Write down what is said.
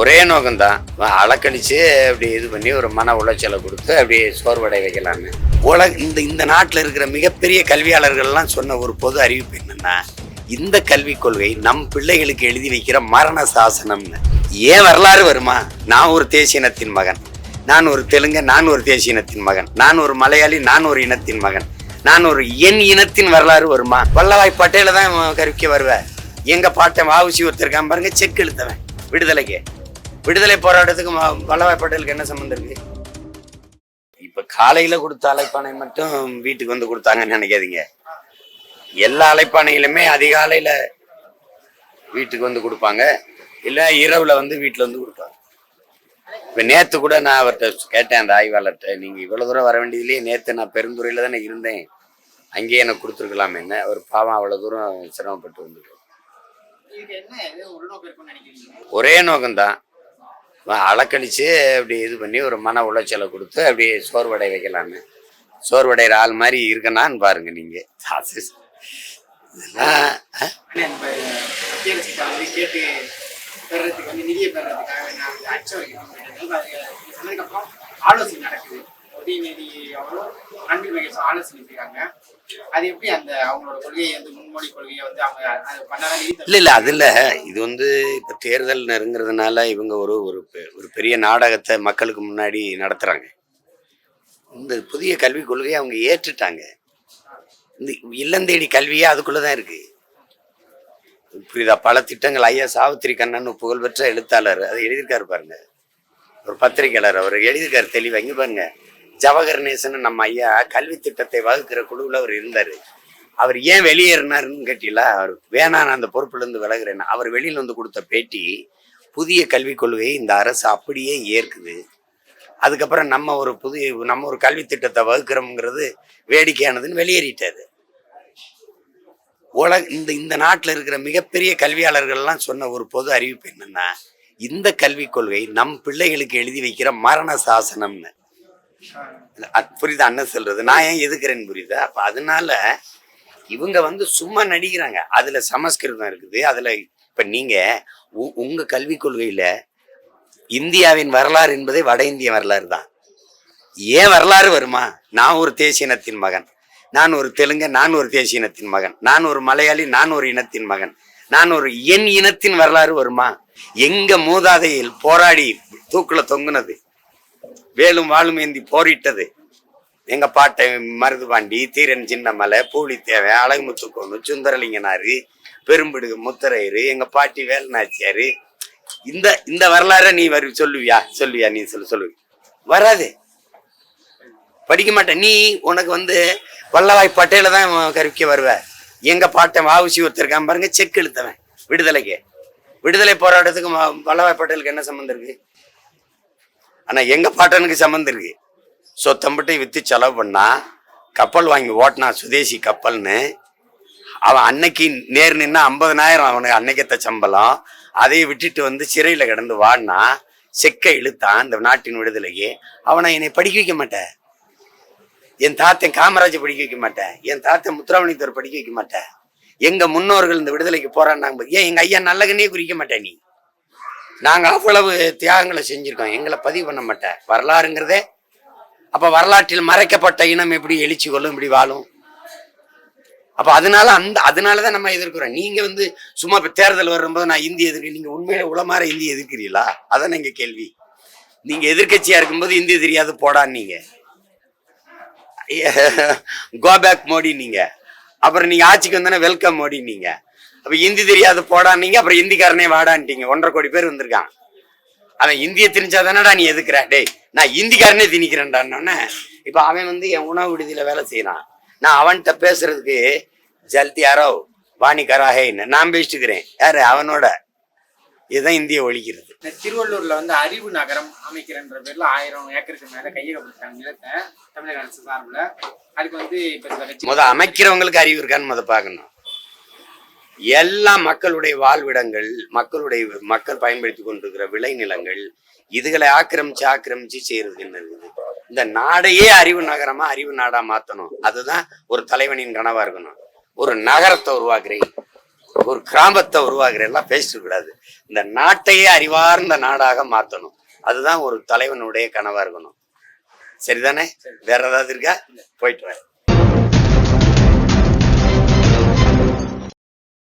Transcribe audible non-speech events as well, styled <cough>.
ஒரே நோக்கம்தான். அளக்கடிச்சு அப்படி இது பண்ணி ஒரு மன உளைச்சலை கொடுத்து அப்படியே சோர்வடை வைக்கலான்னு உலக இந்த இந்த நாட்டில் இருக்கிற மிகப்பெரிய கல்வியாளர்கள்லாம் சொன்ன ஒரு பொது அறிவிப்பு என்னன்னா இந்த கல்விக் கொள்கை நம் பிள்ளைகளுக்கு எழுதி வைக்கிற மரண சாசனம்னு. ஏன் வரலாறு வருமா? நான் ஒரு தேசிய இனத்தின் மகன். நான் ஒரு தெலுங்கு நான் ஒரு தேசிய இனத்தின் மகன். நான் ஒரு மலையாளி நான் ஒரு இனத்தின் மகன். நான் ஒரு என் இனத்தின் வரலாறு வருமா? வல்லவாய் பட்டேல தான் கருவிக்க வருவேன் எங்க பாட்டன் வாவுசி ஒருத்தர் பாருங்க செக் எழுத்தவன் விடுதலைக்கு. விடுதலை போராட்டத்துக்கு வல்லபாய் பட்டேலுக்கு என்ன சம்மந்தம் இருக்கு? இப்ப காலையில கொடுத்த அழைப்பானை மட்டும் வீட்டுக்கு வந்து கொடுத்தாங்கன்னு நினைக்காதீங்க. எல்லா அழைப்பானைகளுமே அதிகாலையில வீட்டுக்கு வந்து கொடுப்பாங்க. இல்ல இரவுல வந்து வீட்டுல வந்து கொடுப்பாங்க. இப்ப நேத்து கூட நான் அவர்கிட்ட கேட்டேன் அந்த ஆய்வாளர்கிட்ட நீங்க இவ்வளவு தூரம் வர வேண்டியதுலயே நேத்து நான் பெருந்துறையில தானே இருந்தேன். அங்கேயே எனக்கு கொடுத்துருக்கலாமே என்ன ஒரு பாவம் அவ்வளவு தூரம் சிரமப்பட்டு நினைக்கிறீங்க? ஒரே நோக்கம்தான். அலக்கழிச்சு அப்படி இது பண்ணி ஒரு மன உளைச்சலை கொடுத்து அப்படியே சோர்வடை வைக்கலான்னு சோர்வடைகிற ஆள் மாதிரி இருக்கனான்னு பாருங்க நீங்கள் ஆலோசனை நடக்குது. அவரும் ஆலோசனை செய்றாங்க. அது எப்படி அந்த அவங்களோட கொள்கையை வந்து முன்மொழி கொள்கையை வந்து அவங்க அது இல்ல இல்ல அது இல்ல. இது வந்து இப்ப தேர்தல் நெருங்குறதுனால இவங்க ஒரு ஒரு பெ- ஒரு பெரிய நாடகத்தை மக்களுக்கு முன்னாடி நடத்துறாங்க. இந்த புதிய கல்விக் கொள்கையை அவங்க ஏற்றுட்டாங்க. இந்த இல்லந்தேடி கல்வியே அதுக்குள்ளதான் இருக்கு. புரியுதா? பல திட்டங்கள். ஐயா சாவித்திரி கண்ணன் புகழ்பெற்ற எழுத்தாளர். அதை எழுதியிருக்காரு பாருங்க. ஒரு பத்திரிகையாளர். அவர் எழுதியிருக்காரு. தெளிவா. இங்க பாருங்க. ஜவஹர் நேசன் நம்ம ஐயா கல்வி திட்டத்தை வகுக்கிற குழுவில் அவர் இருந்தார். அவர் ஏன் வெளியேறினாருன்னு கேட்டீங்களா? அவர் வேணா நான் அந்த பொறுப்புலேருந்து விலகிறேன். அவர் வெளியில் வந்து கொடுத்த பேட்டி புதிய கல்விக் கொள்கையை இந்த அரசு அப்படியே ஏற்குது. அதுக்கப்புறம் நம்ம ஒரு புதிய நம்ம ஒரு கல்வி திட்டத்தை வகுக்கிறோம்ங்கிறது வேடிக்கையானதுன்னு வெளியேறிட்டாரு. உலக இந்த இந்த நாட்டில் இருக்கிற மிகப்பெரிய கல்வியாளர்கள்லாம் சொன்ன ஒரு பொது அறிவிப்பு என்னன்னா இந்த கல்விக் கொள்கை நம் பிள்ளைகளுக்கு எழுதி வைக்கிற மரண சாசனம்னு. புரியுதா? அண்ணன் சொல்றது. நான் ஏன் எதுக்குறேன்னு புரியுதா? அப்ப அதனால இவங்க வந்து சும்மா நடிக்கிறாங்க. அதுல சமஸ்கிருதம் இருக்குது. அதுல இப்ப நீங்க உ- உங்க கல்விக் கொள்கையில இந்தியாவின் வரலாறு என்பதே வட இந்திய வரலாறு தான். ஏன் வரலாறு வருமா? நான் ஒரு தேசிய இனத்தின் மகன். நான் ஒரு தெலுங்கு நான் ஒரு தேசிய இனத்தின் மகன். நான் ஒரு மலையாளி நான் ஒரு இனத்தின் மகன். நான் ஒரு என் இனத்தின் வரலாறு வருமா? எங்க மூதாதையில் போராடி தூக்குல தொங்குனது வேலும் வாழும் ஏந்தி போரிட்டது. எங்க பாட்டை மருதுபாண்டி தீரன் சின்னமலை பூலித்தேவன் அழகுமுத்துக்கோணு சுந்தரலிங்கனாரு பெரும்பிடுகு முத்தரையரு எங்க பாட்டி வேலுநாச்சியாரு. இந்த இந்த வரலாறை நீ வரு சொல்லுவியா? சொல்லுவியா நீ சொல்லு சொல்லு. வராது. படிக்க மாட்டேன். நீ உனக்கு வந்து வல்லபாய் பட்டேல தான் கருவிக்க வருவ. எங்க பாட்டன் வாவுசி ஒருத்தருக்கான் பாருங்க செக் எழுத்தவன் விடுதலைக்கு. விடுதலை போராட்டத்துக்கு வல்லவாய் வல்லபாய் பட்டேலுக்கு என்ன சம்மந்தம் இருக்கு? ஆனால் எங்கள் பாட்டனுக்கு சம்மந்தம் இருக்கு. சொத்தம்பட்டை விற்று செலவு பண்ணா கப்பல் வாங்கி ஓட்டினா சுதேசி கப்பல்னு அவன் அன்னைக்கு நேர் நின்னா ஐம்பதனாயிரம் அவனுக்கு அன்னைக்கத்த சம்பளம். அதை விட்டுட்டு வந்து சிறையில் கிடந்து வாடினா செக்கை இழுத்தான் இந்த நாட்டின் விடுதலைக்கு அவனை என்னை படிக்க வைக்க மாட்டேன். என் தாத்தன் காமராஜை படிக்க வைக்க மாட்டேன். என் தாத்தன் முத்துராமலிங்கத்தர் படிக்க வைக்க மாட்டேன். எங்க முன்னோர்கள் இந்த விடுதலைக்கு போராடினாங்க ஏன் எங்க ஐயா நல்லகனே குறிக்க மாட்டேன் நீ. நாங்கள் அவ்வளவு தியாகங்களை செஞ்சுருக்கோம். எங்களை பதிவு பண்ண மாட்டேன் வரலாறுங்கிறதே அப்போ வரலாற்றில் மறைக்கப்பட்ட இனம் எப்படி எழுச்சி கொள்ளும் இப்படி வாழும்? அப்போ அதனால அந்த அதனால தான் நம்ம எதிர்க்கிறோம். நீங்கள் வந்து சும்மா இப்போ தேர்தல் வரும்போது நான் இந்தி எதிர்க்க நீங்கள் உண்மையில உளமாற இந்தி எதிர்க்கிறீங்களா அதான் எங்கள் கேள்வி. நீங்கள் எதிர்கட்சியாக இருக்கும்போது இந்தி தெரியாது போடான்னு நீங்கள் கோபேக் <laughs> மோடி நீங்கள் அப்புறம் நீங்கள் ஆட்சிக்கு வந்தோன்னா வெல்கம் மோடி நீங்கள் அப்ப இந்தி தெரியாது போடான்னீங்க அப்புறம் இந்திக்காரனே வாடான்ட்டீங்க. ஒன்றரை கோடி பேர் வந்திருக்கான் அவன் இந்திய திணிச்சாதானடா நீ எதுக்குற? டேய் நான் இந்திக்காரனே திணிக்கிறேன்டான்னொன்னே இப்ப அவன் வந்து என் உணவு விடுதியில வேலை செய்யறான் நான் அவன்கிட்ட பேசுறதுக்கு ஜல்தி யாரோ வாணி கராஹேன்னு நான் பேசிட்டுக்கிறேன். யாரு? அவனோட. இதுதான் இந்திய ஒழிக்கிறது. திருவள்ளூர்ல வந்து அறிவு நகரம் அமைக்கிறன்ற பேர்ல ஆயிரம் ஏக்கருக்கு மேல கையகப்படுத்தாங்க நிலத்தை தமிழக அரசு சார்பில். அதுக்கு வந்து இப்ப முத அமைக்கிறவங்களுக்கு அறிவு இருக்கான்னு முத பார்க்கணும். எல்லா மக்களுடைய வாழ்விடங்கள் மக்களுடைய மக்கள் பயன்படுத்தி கொண்டிருக்கிற விளைநிலங்கள் இதுகளை ஆக்கிரமிச்சு ஆக்கிரமிச்சு செய்யறதுக்கு என்ன இருக்குது இந்த நாடையே அறிவு நகரமா அறிவு நாடா மாத்தணும். அதுதான் ஒரு தலைவனின் கனவா இருக்கணும். ஒரு நகரத்தை உருவாக்குறேன். ஒரு கிராமத்தை உருவாக்குறேன்லாம் பேசிட்டு கூடாது இந்த நாட்டையே அறிவார்ந்த நாடாக மாத்தணும். அதுதான் ஒரு தலைவனுடைய கனவா இருக்கணும். சரிதானே? வேற ஏதாவது இருக்கா? போயிட்டு வரேன்